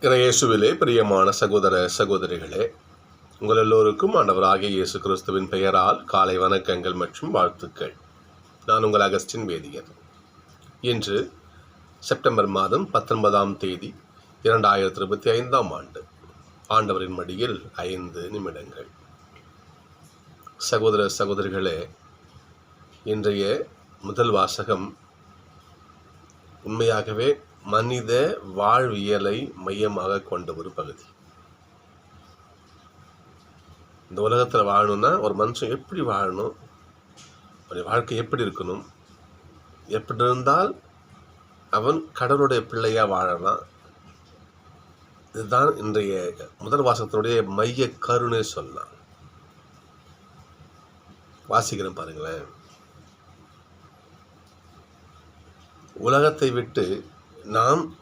இறையேசுவிலே பிரியமான சகோதர சகோதரிகளே உங்கள் எல்லோருக்கும் ஆண்டவராகிய இயேசு கிறிஸ்துவின் பெயரால் காலை வணக்கங்கள் மற்றும் வாழ்த்துக்கள். நான் உங்கள் அகஸ்டின் வேதியர். இன்று செப்டம்பர் மாதம் பத்தொன்பதாம் தேதி இரண்டாயிரத்தி இருபத்தி ஐந்தாம் ஆண்டு. ஆண்டவரின் மடியில் ஐந்து நிமிடங்கள். சகோதர சகோதரிகளே இன்றைய முதல் வாசகம் உண்மையாகவே மனித வாழ்வியலை மையமாக கொண்ட ஒரு பகுதி. இந்த உலகத்தில் வாழணும்னா ஒரு மனுஷன் எப்படி வாழணும்? அவனுடைய வாழ்க்கை எப்படி இருக்கணும்? எப்படி இருந்தால் அவன் கடவுளுடைய பிள்ளையாக வாழலாம்? இதுதான் இன்றைய முதல் வாசகத்தினுடைய மைய கருணை சொல்லலாம் வாசிக்கிறேன் பாருங்களேன். உலகத்தை விட்டு நாம்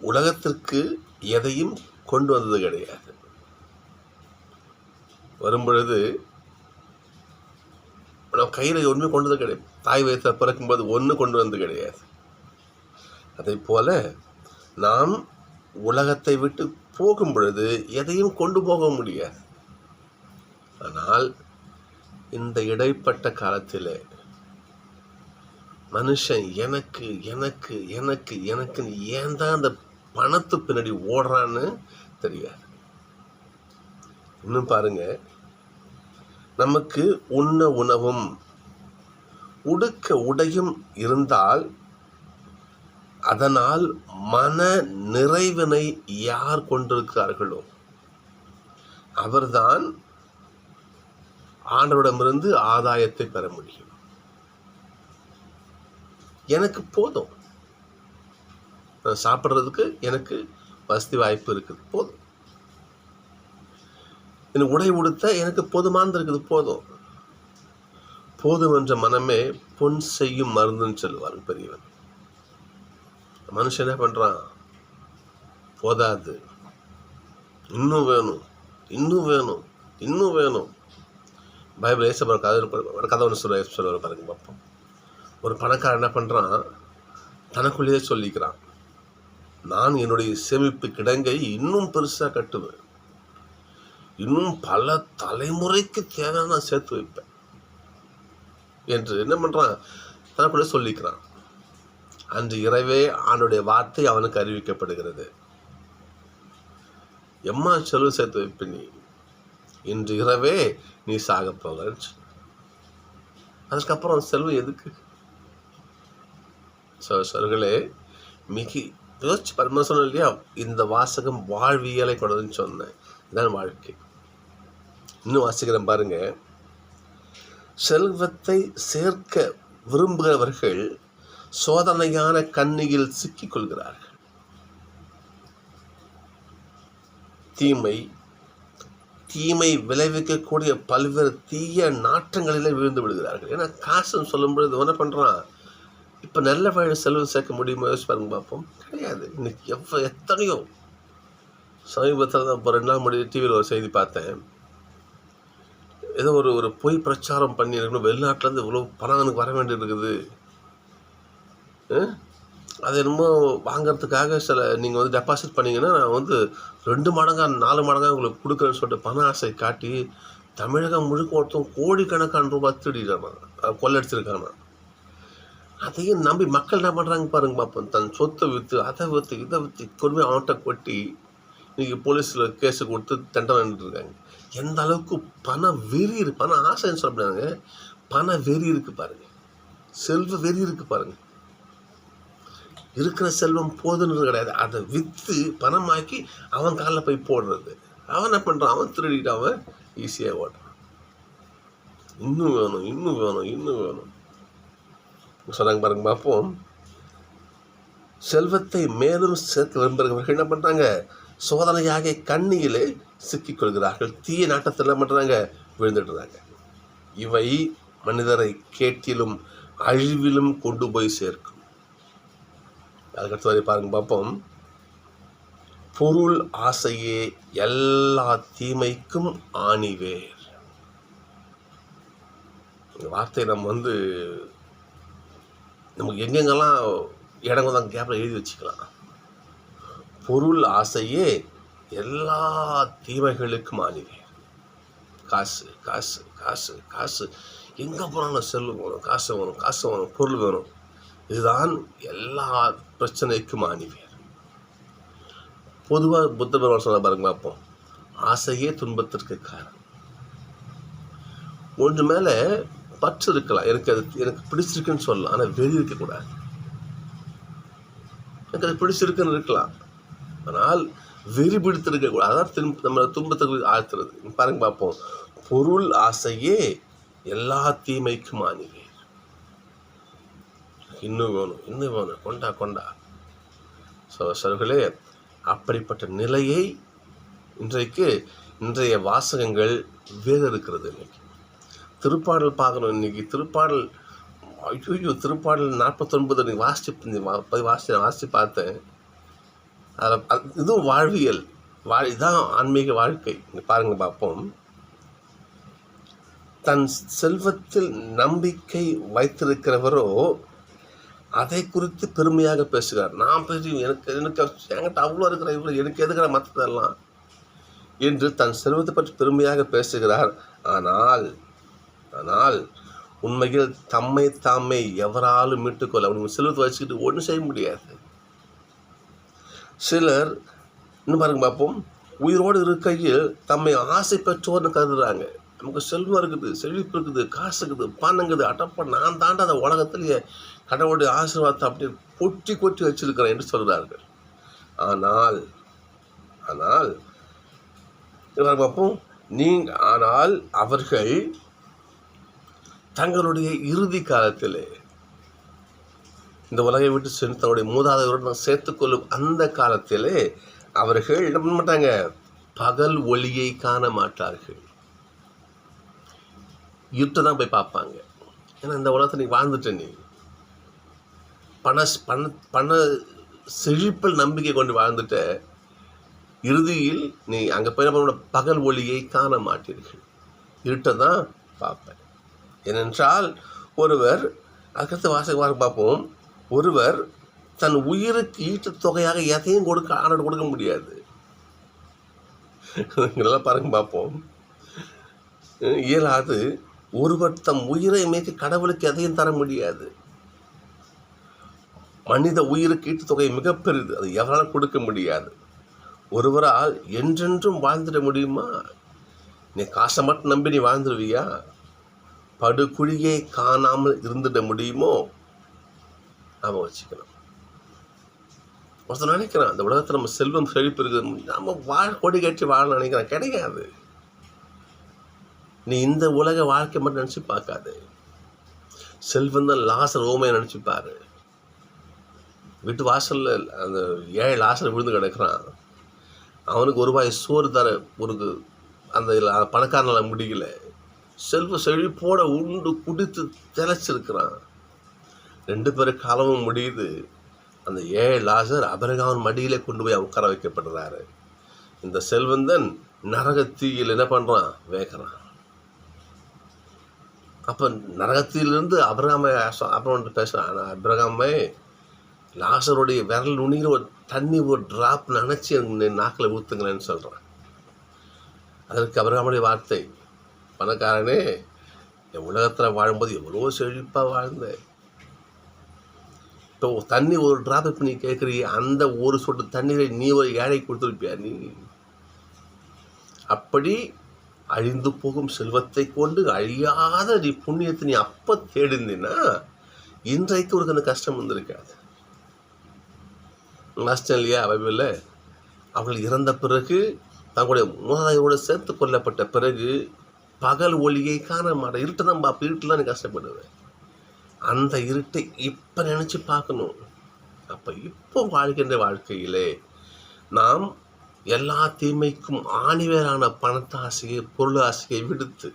உலகத்திற்கு எதையும் கொண்டு வந்தது கிடையாது. வரும்பொழுது நம்ம கையில் ஒன்றுமே கொண்டு வந்தது கிடையாது. தாய் வயசில் பிறக்கும்போது ஒன்று கொண்டு வந்தது கிடையாது. அதே போல் நாம் உலகத்தை விட்டு போகும் பொழுது எதையும் கொண்டு போக முடியாது. ஆனால் இந்த இடைப்பட்ட காலத்தில் மனுஷன் எனக்கு எனக்கு எனக்கு எனக்குன்னு ஏன் தான் அந்த பணத்து பின்னாடி ஓடுறான்னு தெரியாது. இன்னும் பாருங்க. நமக்கு உண்ண உணவும் உடுக்க உடையும் இருந்தால் அதனால் மன நிறைவினை யார் கொண்டிருக்கிறார்களோ அவர்தான் ஆண்டவரிடமிருந்து ஆதாயத்தை பெற முடியும். எனக்கு போதும். நான் சாப்பிட்றதுக்கு எனக்கு வசதி வாய்ப்பு இருக்குது. போதும். எனக்கு உடை உடுத்த எனக்கு போதுமானது இருக்குது. போதும். போதும் என்ற மனமே பொன் செய்யும் மருந்துன்னு சொல்லுவார் பெரியவன். மனுஷன் என்ன பண்ணுறான் போதாது. இன்னும் வேணும். இன்னும் வேணும். இன்னும் வேணும். பைபிள் ஏச கதை ஒரு கதை ஒன்று சொல்ல சொல்லுவார் பாருங்க பார்ப்போம். ஒரு பணக்காரன் என்ன பண்ணுறான் தனக்குள்ளேயே சொல்லிக்கிறான். நான் என்னுடைய சேமிப்பு கிடங்கை இன்னும் பெருசாக கட்டுவேன். இன்னும் பல தலைமுறைக்கு தேவையான நான் சேர்த்து வைப்பேன். என்று என்ன பண்ணுறான் தனக்குள்ளே சொல்லிக்கிறான். அன்று இரவே அவனுடைய வார்த்தை அவனுக்கு அறிவிக்கப்படுகிறது. எம்மா செலவு சேர்த்து வைப்ப நீ. இன்று இரவே நீ சாக போக அதுக்கப்புறம் செல்வம் எதுக்கு? சோர்களே மிக யோசிச்சு பரம சொன்ன இல்லையா? இந்த வாசகம் வாழ்வியலை கொண்டதுன்னு சொன்னேன். இதான் வாழ்க்கை. இன்னும் வாசிக்கிறேன் பாருங்க. செல்வத்தை சேர்க்க விரும்புகிறவர்கள் சோதனையான கண்ணியில் சிக்கிக் கொள்கிறார்கள். தீமை தீமை விளைவிக்கக்கூடிய பல்வேறு தீய நாற்றங்களிலே விழுந்து விடுகிறார்கள். ஏன்னா காசுன்னு சொல்லும் பொழுது என்ன பண்ணுறான் இப்போ நல்ல வழி செலவு சேர்க்க முடியுமா? யோசிச்சு பாருங்க பார்ப்போம் கிடையாது. இன்னைக்கு எவ்வளோ எத்தனையோ சமீபத்தில் தான் இப்போ ரெண்டு நாள் முன்னாடி டிவியில் ஒரு செய்தி பார்த்தேன். ஏதோ ஒரு ஒரு பொய் பிரச்சாரம் பண்ணியிருக்கணும். வெளிநாட்டிலேருந்து இவ்வளோ பணம் எனக்கு வர வேண்டியது இருக்குது. அது என்னமோ வாங்கிறதுக்காக சில நீங்கள் வந்து டெபாசிட் பண்ணிங்கன்னா நான் வந்து ரெண்டு மடங்காக நாலு மடங்காக உங்களுக்கு கொடுக்குறேன்னு சொல்லிட்டு பண ஆசை காட்டி தமிழகம் முழுக்க ஒருத்தன் கோடிக்கணக்கான ரூபாய் திருடிட்டானா. கொள்ளடிச்சிருக்கானா அதையும் நம்பி மக்கள் என்ன பண்ணுறாங்க பாருங்க இப்போ தன் சொத்தை விற்று அதை விற்று இதை விற்று கொண்டு அவன்கிட்ட கொட்டி இன்றைக்கி போலீஸில் கேஸு கொடுத்து தண்டனை இருக்காங்க. எந்த அளவுக்கு பண வெறி இருக்கு. பண ஆசைன்னு சொல்ல முடியாதுங்க. பண வெறி இருக்கு பாருங்கள் செல்வ வெறி இருக்கு பாருங்க. இருக்கிற செல்வம் போதுன்றது கிடையாது. அதை விற்று பணமாக்கி அவன் காலில் போய் போடுறது. அவன் என்ன பண்ணுறான் அவன் திருடிட்டு அவன் ஈஸியாக ஓடுறான். இன்னும் வேணும் இன்னும் வேணும் இன்னும் வேணும். சொன்னாங்க பாருங்க பார்ப்போம். செல்வத்தை மேலும் சேர்க்க விரும்புகிறவர்கள் என்ன பண்ணுறாங்க சோதனையாக கண்ணியிலே சிக்கிக்கொள்கிறார்கள் தீய நாட்டத்தில் என்ன பண்ணுறாங்க விழுந்துடுறாங்க இவை மனிதரை கேட்டிலும் அழிவிலும் கொண்டு போய் சேர்க்கும். அதுக்கடுத்து வரை பாருங்க பார்ப்போம். பொருள் ஆசையே எல்லா தீமைக்கும் ஆணிவேர். இந்த வார்த்தையை நம்ம வந்து நமக்கு எங்கெங்கெல்லாம் இடங்கள் தான் கேப்பில் எழுதி வச்சுக்கலாம். பொருள் ஆசையே எல்லா தீமைகளுக்கும் ஆணிவே காசு காசு காசு காசு. எங்கே போனாலும் செல்வம் வரும் காசு வரும் காசு வரும் பொருள் வரும் இதுதான் எல்லா பிரச்சனைக்கும் ஆணிவேர் பொதுவாக புத்த பெருமாள் சொன்ன பாருங்க பார்ப்போம். ஆசையே துன்பத்திற்கு காரணம். ஒன்று மேலே பற்று இருக்கலாம் எனக்கு அது எனக்கு பிடிச்சிருக்குன்னு சொல்லலாம். ஆனால் வெறி இருக்கக்கூடாது. எனக்கு அது பிடிச்சிருக்குன்னு இருக்கலாம். ஆனால் வெறி பிடித்திருக்கக்கூடாது. அதான் திரும்ப நம்ம துன்பத்துக்கு ஆழ்த்துறது. பாருங்க பார்ப்போம். பொருள் ஆசையே எல்லா தீமைக்கும் ஆணிவே இன்னும் வேணும் இன்னும் வேணும். கொண்டா கொண்டா. சோசர்களே அப்படிப்பட்ட நிலையை இன்றைக்கு இன்றைய வாசகங்கள் வேறு இருக்கிறது இன்னைக்கு. திருப்பாடல் பார்க்கணும். இன்றைக்கி திருப்பாடல் ஐயோ திருப்பாடல் நாற்பத்தொன்பது நீ வாசிச்சு போய் வாசி வாசித்து பார்த்தேன். அதில் இதுவும் வாழ்வியல். வா இதுதான் ஆன்மீக வாழ்க்கை. பாருங்கள் பார்ப்போம். தன் செல்வத்தில் நம்பிக்கை வைத்திருக்கிறவரோ அதை குறித்து பெருமையாக பேசுகிறார். நான் பெரிய எனக்கு எனக்கு என்கிட்ட அவ்வளோ இருக்கிற இவ்வளோ எனக்கு எதுக்கிற மற்றதெல்லாம் என்று தன் செல்வத்தை பற்றி பெருமையாக பேசுகிறார். ஆனால் ஆனால் உண்மையில் தம்மை தாமே எவராலும் மீட்டுக்கொள்ள அவங்க செல்வத்தை வச்சுக்கிட்டு ஒன்றும் செய்ய முடியாது. சிலர் இன்னும் பாருங்க பார்ப்போம். உயிரோடு இருக்கையில் தம்மை ஆசை பெற்றோர்னு கருதுறாங்க. நமக்கு செல்வம் இருக்குது செழிப்பு இருக்குது காசு இருக்குது பணங்குது அட்டப்பா நான் தாண்ட அந்த உலகத்திலேயே கடவுளுடைய ஆசீர்வாதத்தை அப்படியே கொட்டி கொட்டி வச்சிருக்கிறேன் என்று சொல்கிறார்கள். ஆனால் ஆனால் பார்ப்போம். நீங்க ஆனால் அவர்கள் தங்களுடைய இறுதி காலத்திலே இந்த உலகை விட்டு சென்று தன்னுடைய மூதாதையருடன் சேர்த்துக்கொள்ளும் அந்த காலத்திலே அவர்கள் என்ன பண்ண மாட்டாங்க? பகல் ஒளியை காண மாட்டார்கள். இருட்டை தான் போய் பார்ப்பாங்க. ஏன்னா இந்த உலகத்தை நீ வாழ்ந்துட்ட நீ. பண பண பண செழிப்பில் நம்பிக்கை கொண்டு வாழ்ந்துட்ட இறுதியில் நீ அங்கே போய் நம்ம பகல் ஒளியை காண மாட்டீர்கள். இருட்டை தான் பார்ப்பேன். ஏனென்றால் ஒருவர் அதுக்கடுத்து வாசகமாக பார்ப்போம் ஒருவர் தன் உயிருக்கு ஈட்டு தொகையாக எதையும் கொடுக்க ஆர்டர் கொடுக்க முடியாது. நல்லா பாருங்க பார்ப்போம். இயலாது ஒருவர் தம் உயிரை மேய்க்க கடவுளுக்கு எதையும் தர முடியாது. மனித உயிருக்கு ஈட்டு தொகை மிகப்பெரிது அது எவரால் கொடுக்க முடியாது. ஒருவரால் என்றென்றும் வாழ்ந்துட முடியுமா? நீ காசை மட்டும் நம்பி நீ வாழ்ந்துருவியா? படுகுழியை காணாமல் இருந்துட முடியுமோ? நாம வச்சுக்கணும். ஒருத்தர் நினைக்கிறான் அந்த உலகத்தில் நம்ம செல்வம் செழிப்பு இருக்குது நம்ம வாழ் கொடி கட்டி வாழ நினைக்கிறான். கிடையாது. நீ இந்த உலக வாழ்க்கை மட்டும் நினச்சி பார்க்காது. செல்வம் தான் லாசர் ஓமையை நினச்சி பாரு. வீட்டு வாசலில் அந்த ஏழை லாசர் விழுந்து கிடக்கிறான். அவனுக்கு ஒரு ரூபாய் சோறு தர ஒரு அந்த பணக்காரனால் முடியல. செல்வ செழிப்போட உண்டு குடித்து திளைச்சிருக்கிறான். ரெண்டு பேரும் காலமும் முடியுது. அந்த ஏழை லாசர் அபரகாவன் மடியிலே கொண்டு போய் உட்கார வைக்கப்படுறாரு. இந்த செல்வந்தன் நரகத்தீயில் என்ன பண்ணுறான் வேகிறான். அப்போ நரகத்திலிருந்து அபிரகாமை அப்புறம் பேசுகிறான் அபிரகாமே லாசருடைய விரல் நுனியில் ஒரு தண்ணி ஒரு ட்ராப் நினச்சி எனக்கு நாக்கில் ஊற்றுங்களேன்னு சொல்கிறான் அதற்கு அபிரகாமுடைய வார்த்தை பணக்காரனே என் உலகத்தில் வாழும்போது எவ்வளோ செழிப்பாக வாழ்ந்தேன் இப்போ தண்ணி ஒரு ட்ராப் இப்போ நீ கேட்குறீ அந்த ஒரு சொட்டு தண்ணீரை நீ ஒரு ஏழை கொடுத்துருப்பியா நீ? அப்படி அழிந்து போகும் செல்வத்தை கொண்டு அழியாத நீ புண்ணியத்தை நீ அப்போ தேடிந்தீன்னா இன்றைக்கு உனக்கு அந்த கஷ்டம் வந்திருக்காது. நஷ்டம் இல்லையா? பைபிளில் அவள் இறந்த பிறகு தங்களுடைய மூதாதையோடு சேர்த்து கொல்லப்பட்ட பிறகு பகல் ஒளியை காண மாட்டேன் இருட்டை தான் பார்ப்ப இருட்டில் தான் நீ கஷ்டப்படுவேன் அந்த இருட்டை இப்போ நினச்சி பார்க்கணும். அப்போ இப்போ வாழ்கின்ற வாழ்க்கையிலே நாம் எல்லா தீமைக்கும் ஆணிவேரான பணத்தாசையை பொருள் ஆசையை விடுத்து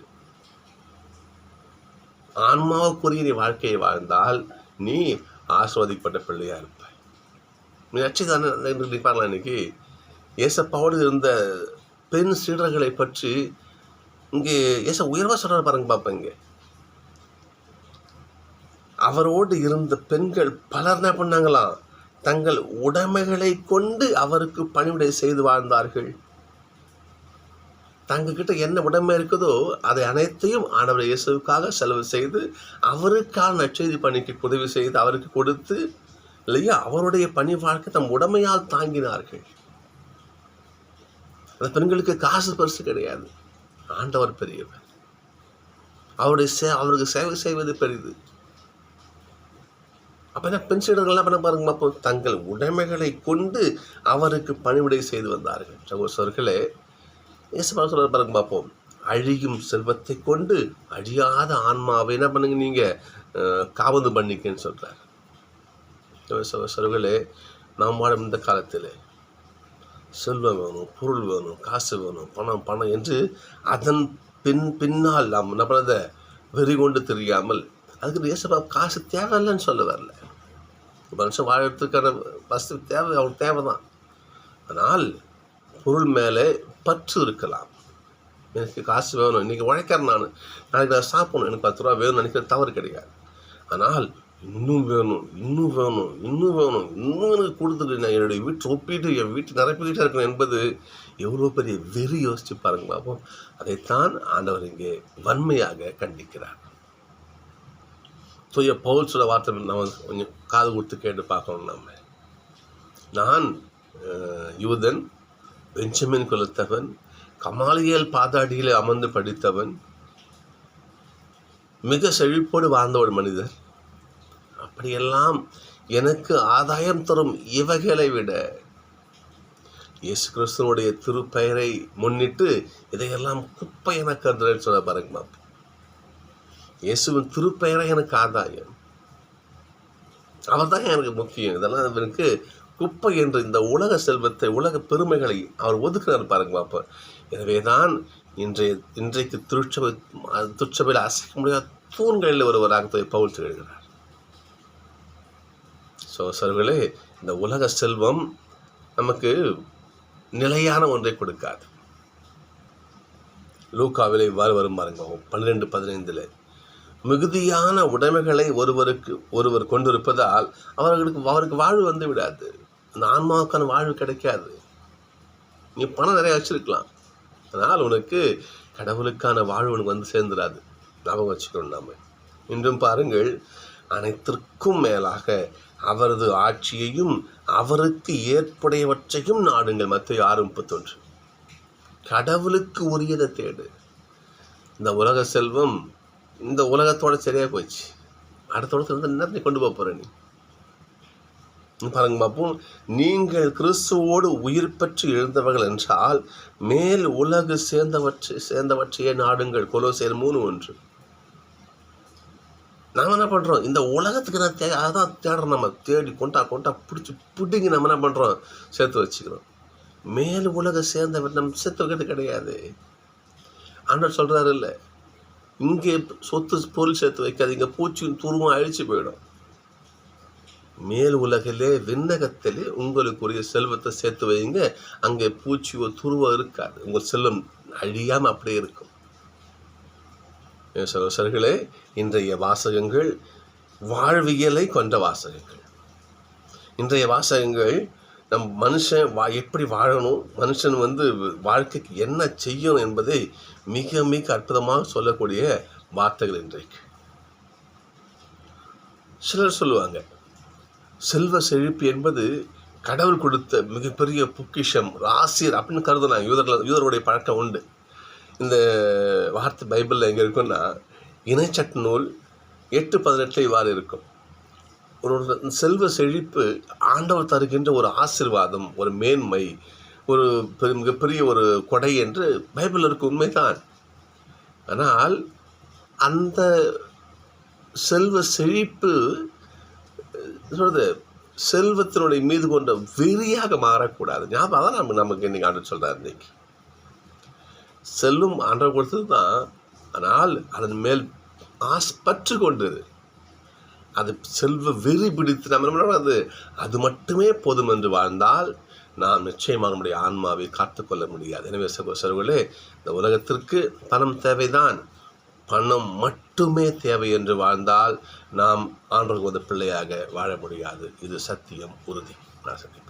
ஆன்மாவுக்குரிய நீ வாழ்க்கையை வாழ்ந்தால் நீ ஆஸ்வதிப்பட்ட பிள்ளையாக இருப்பாய். நீ அச்சுதானே நினைப்பாங்களா இன்னைக்கு? ஏசப்பாவோடு இருந்த பெண் சீடர்களை பற்றி இங்கே ஏச உயர்வாக சொல்கிறார் பாருங்க பார்ப்பேன் இங்கே. அவரோடு இருந்த பெண்கள் பலர் என்ன பண்ணாங்களாம்? தங்கள் உடைமைகளை கொண்டு அவருக்கு பணிவிடை செய்து வாழ்ந்தார்கள். தங்கக்கிட்ட என்ன உடைமை இருக்குதோ அதை அனைத்தையும் ஆண்டவர் இயேசுவுக்காக செலவு செய்து அவருக்கான நற்செய்தி பணிக்கு உதவி செய்து அவருக்கு கொடுத்து இல்லையா? அவருடைய பணி வாழ்க்கை தம் உடமையால் தாங்கினார்கள். அந்த பெண்களுக்கு காசு பரிசு கிடையாது. ஆண்டவர் பெரியவர். அவருடைய சே அவருக்கு சேவை செய்வது பெரிது. அப்போ என்ன பெண் பண்ண பாருங்க அப்போ தங்கள் உடைமைகளை கொண்டு அவருக்கு பணிவிடை செய்து வந்தார்கள். சகோசர்களே இயேசுபா சொல்கிற பாருங்க பார்ப்போம். அழியும் செல்வத்தை கொண்டு அழியாத ஆன்மாவை என்ன பண்ணுங்க நீங்கள் காவந்து பண்ணிக்கன்னு சொல்கிறார் சகோசர்களே நாம் வாழும் இந்த காலத்தில் செல்வம் வேணும் பொருள் வேணும் காசு வேணும் பணம் பணம் என்று அதன் பின் பின்னால் நாம் என்ன பண்ணத? வெறி கொண்டு தெரியாமல் அதுக்கு இயேசுபா காசு தேவையில்லைன்னு சொல்ல வரல. மனுஷன் வாழறதுக்கான வசதி தேவை அவனுக்கு தேவை தான் ஆனால் பொருள் மேலே பற்று இருக்கலாம். எனக்கு காசு வேணும் இன்றைக்கி உழைக்கிறேன் நான். நாளைக்கு நான் சாப்பிடணும் எனக்கு பத்து ரூபா வேணும்னு நினைக்கிற தவறு கிடையாது. ஆனால் இன்னும் வேணும் இன்னும் வேணும் இன்னும் வேணும். இன்னும் எனக்கு கொடுத்துட்டு நான் என்னுடைய வீட்டு ஒப்பிட்டு என் வீட்டு நிரப்பிக்கிட்டே இருக்கணும் என்பது எவ்வளோ பெரிய வெறி யோசிச்சு பாருங்க பாப்போம் அதைத்தான் ஆண்டவர் இங்கே வன்மையாக கண்டிக்கிறார். தூய பவுல் சொல்ல வார்த்தை நம்ம கொஞ்சம் காது கொடுத்து கேட்டு பார்க்கணும் நம்ம நான் யூதன் பெஞ்சமின் குலத்தவன் கமாலியல் பாதாடியில் அமர்ந்து படித்தவன் மிக செழிப்போடு வாழ்ந்த ஒரு மனிதர். அப்படியெல்லாம் எனக்கு ஆதாயம் தரும் இவைகளை விட இயேசு கிறிஸ்துவனுடைய திருப்பெயரை முன்னிட்டு இதையெல்லாம் குப்பை என கருதுறேன்னு சொன்ன பாருங்க இயேசுவின் திருப்பெயரை எனக்கு ஆதாயம். அவர் தான் எனக்கு முக்கியம். இதெல்லாம் எனக்கு குப்பை என்று இந்த உலக செல்வத்தை உலக பெருமைகளை அவர் ஒதுக்குறார் பாருங்க அப்போ. எனவே தான் இன்றைய இன்றைக்கு திருச்சபை திருச்சபையில் அசைக்க முடியாத தூண்களில் ஒருவராக பவுல் எழுகிறார் ஸோ சர்களே இந்த உலக செல்வம் நமக்கு நிலையான ஒன்றை கொடுக்காது. லூக்காவில் இவ்வாறு வரும் பாருங்க பன்னிரெண்டு பதினைந்தில். மிகுதியான உடைமைகளை ஒருவருக்கு ஒருவர் கொண்டிருப்பதால் அவர்களுக்கு அவருக்கு வாழ்வு வந்து விடாது. அந்த ஆன்மாவுக்கான வாழ்வு கிடைக்காது. நீ பணம் நிறைய வச்சிருக்கலாம். அதனால் உனக்கு கடவுளுக்கான வாழ்வு உனக்கு வந்து சேர்ந்துடாது ஞாபகம் வச்சுக்கணும் நாம். இன்றும் பாருங்கள் அனைத்திற்கும் மேலாக அவரது ஆட்சியையும் அவருக்கு ஏற்புடையவற்றையும் நாடுங்கள். மத்திய ஆறு முப்பத்தொன்று. கடவுளுக்கு உரியதை தேடு. இந்த உலக செல்வம் இந்த உலகத்தோட சரியாக போச்சு அடுத்த உலகத்தில் என்ன கொண்டு போக போகிற நீ. பாருங்க பார்ப்போம் நீங்கள் கிறிஸ்துவோடு உயிர் பெற்று எழுந்தவர்கள் என்றால் மேல் உலகு சேர்ந்தவற்றை சேர்ந்தவற்றையே நாடுங்கள். கொலோசேர் மூணு ஒன்று. நாம் என்ன பண்ணுறோம் இந்த உலகத்துக்கு நான் தே அதான் தேடுறோம் நம்ம. தேடி கொண்டா கொண்டா பிடிச்சி பிடிங்கி நம்ம என்ன பண்ணுறோம் சேர்த்து வச்சுக்கிறோம். மேல் உலக சேர்ந்த நம்ம சேர்த்து வைக்கிறது கிடையாது. ஆண்டர் சொல்கிறாரு இல்லை இங்கே சொத்து பொருள் சேர்த்து வைக்காதீங்க. பூச்சியும் துருவம் அழிச்சு போயிடும். மேல் உலகிலே விண்ணகத்திலே உங்களுக்குரிய செல்வத்தை சேர்த்து வைங்க அங்கே பூச்சியோ துருவம் இருக்காது. உங்கள் செல்வம் அழியாமல் அப்படியே இருக்கும். சகோசர்களே இன்றைய வாசகங்கள் வாழ்வியலை கொண்ட வாசகங்கள். இன்றைய வாசகங்கள் நம் மனுஷன் வா எப்படி வாழணும் மனுஷன் வந்து வாழ்க்கைக்கு என்ன செய்யணும் என்பதை மிக மிக அற்புதமாக சொல்லக்கூடிய வார்த்தைகள் இன்றைக்கு. சிலர் சொல்லுவாங்க செல்வ செழிப்பு என்பது கடவுள் கொடுத்த மிகப்பெரிய பொக்கிஷம் ராசியர் அப்படின்னு கருதுனாங்க யூதர்கள் யூதருடைய பழக்கம் உண்டு. இந்த வார்த்தை பைபிளில் எங்கே இருக்குன்னா இணைச்சட் நூல் எட்டு பதினெட்டில் இவ்வாறு இருக்கும். ஒரு செல்வ செழிப்பு ஆண்டவர் தருகின்ற ஒரு ஆசிர்வாதம் ஒரு மேன்மை ஒரு மிகப்பெரிய ஒரு கொடை என்று பைபிள் இருக்கு உண்மைதான். ஆனால் அந்த செல்வ செழிப்பு சொல்றது செல்வத்தினுடைய மீது கொண்ட வெறியாக மாறக்கூடாது. ஞாபகம் தான் நம்ம நமக்கு இன்னைக்கு ஆண்டு சொல்கிறார் இன்னைக்கு. செல்லும் ஆண்டவர் கொடுத்தது தான் ஆனால் அதன் மேல் ஆசைப்பற்று பற்று கொண்டது. அது செல்வ வெறி பிடித்து நம்ம அது அது மட்டுமே போதும் என்று வாழ்ந்தால் நாம் நிச்சயமாக நம்முடைய ஆன்மாவை காத்துக்கொள்ள முடியாது. எனவே சகோசரர்களே இந்த உலகத்திற்கு பணம் தேவைதான். பணம் மட்டுமே தேவை என்று வாழ்ந்தால் நாம் ஆண்டவருக்கு பிள்ளையாக வாழ முடியாது. இது சத்தியம் உறுதி. நான் சத்தியம்.